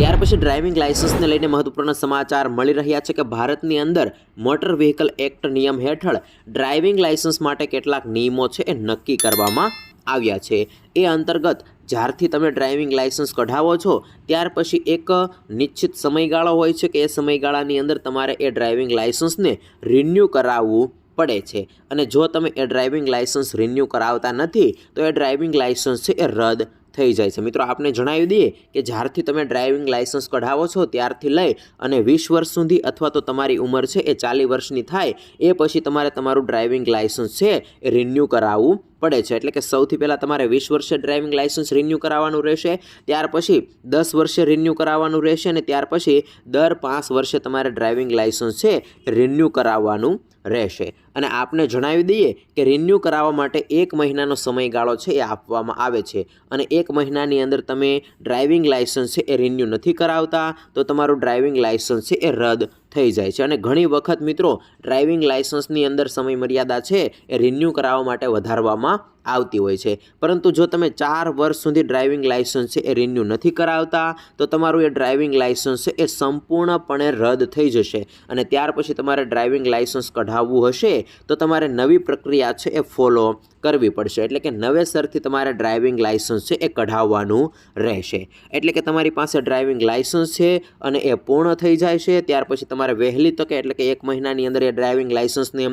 ત્યાર પછી ડ્રાઇવિંગ લાયસન્સને લઈને મહત્વપૂર્ણ સમાચાર મળી રહ્યા છે કે ભારતની અંદર મોટર વ્હીકલ એક્ટ નિયમ હેઠળ ડ્રાઇવિંગ લાયસન્સ માટે કેટલાક નિયમો છે એ નક્કી કરવામાં આવ્યા છે. એ અંતર્ગત જ્યારથી તમે ડ્રાઇવિંગ લાયસન્સ કઢાવો છો, ત્યાર પછી એક નિશ્ચિત સમયગાળો હોય છે કે એ સમયગાળાની અંદર તમારે એ ડ્રાઇવિંગ લાયસન્સને રિન્યૂ કરાવવું પડે છે. અને જો તમે એ ડ્રાઇવિંગ લાયસન્સ રિન્યૂ કરાવતા નથી, તો એ ડ્રાઇવિંગ લાયસન્સ છે એ રદ થઈ જાય છે. મિત્રો, આપને જણાવી દઈએ કે જ્યારથી તમે ડ્રાઇવિંગ લાઇસન્સ કઢાવો છો, ત્યારથી લઈ અને વીસ વર્ષ સુધી અથવા તો તમારી ઉંમર છે એ ચાલીસ વર્ષની થાય, એ પછી તમારે તમારું ડ્રાઇવિંગ લાઇસન્સ છે એ રિન્યૂ કરાવવું પડે છે. એટલે કે સૌથી પહેલાં તમારે વીસ વર્ષે ડ્રાઇવિંગ લાઇસન્સ રિન્યૂ કરાવવાનું રહેશે, ત્યાર પછી દસ વર્ષે રિન્યૂ કરાવવાનું રહેશે અને ત્યાર પછી દર પાંચ વર્ષે તમારે ડ્રાઇવિંગ લાઇસન્સ છે રિન્યૂ કરાવવાનું રહેશે. અને આપને જણાવી દઈએ કે રિન્યૂ કરાવવા માટે એક મહિનાનો સમયગાળો છે એ આપવામાં આવે છે. અને એક મહિનાની અંદર તમે ડ્રાઇવિંગ લાઇસન્સ છે એ રિન્યૂ નથી કરાવતા, તો તમારું ડ્રાઇવિંગ લાઇસન્સ છે એ રદ થઈ જાય છે. અને ઘણી વખત મિત્રો ડ્રાઇવિંગ લાઇસન્સની અંદર સમય મર્યાદા છે, એ રિન્યૂ કરાવવા માટે વધારવામાં આવતી હોય છે. પરંતુ જો તમે ચાર વર્ષ સુધી ડ્રાઇવિંગ લાઇસન્સ છે એ રિન્યૂ નથી કરાવતા, તો તમારું એ ડ્રાઇવિંગ લાઇસન્સ છે એ સંપૂર્ણપણે રદ થઈ જશે. અને ત્યાર પછી તમારે ડ્રાઇવિંગ લાઇસન્સ કઢાવવું હશે, તો તમારે નવી પ્રક્રિયા છે એ ફોલો કરવી પડશે. એટલે કે નવેસરથી તમારે ડ્રાઇવિંગ લાઇસન્સ છે એ કઢાવવાનું રહેશે. એટલે કે તમારી પાસે ડ્રાઇવિંગ લાઇસન્સ છે અને એ પૂર્ણ થઈ જાય છે, ત્યાર પછી તમારે વહેલી તકે એટલે કે એક મહિનાની અંદર એ ડ્રાઇવિંગ લાઇસન્સને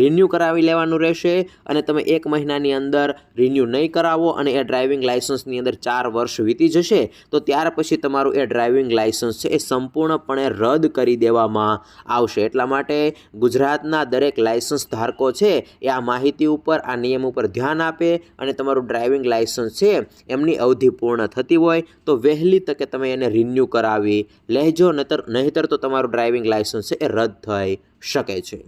રિન્યૂ કરાવી લેવાનું રહેશે અને તમે એક મહિનાની અંદર રિન્યૂ નહીં કરાવો અને એ ડ્રાઇવિંગ લાઇસન્સની અંદર ચાર વર્ષ વીતી જશે, તો ત્યાર પછી તમારું એ ડ્રાઇવિંગ લાઇસન્સ છે એ સંપૂર્ણપણે રદ કરી દેવામાં આવશે. એટલા માટે ગુજરાતના દરેક લાઇસન્સ ધારકો છે એ આ માહિતી ઉપર, આ નિયમ ઉપર ધ્યાન આપે અને તમારું ડ્રાઇવિંગ લાઇસન્સ છે એમની અવધિ પૂર્ણ થતી હોય તો વહેલી તકે તમે એને રિન્યૂ કરાવી લેજો નહીતર નહીતર તો તમારું ડ્રાઇવિંગ લાઇસન્સ એ રદ થઈ શકે છે.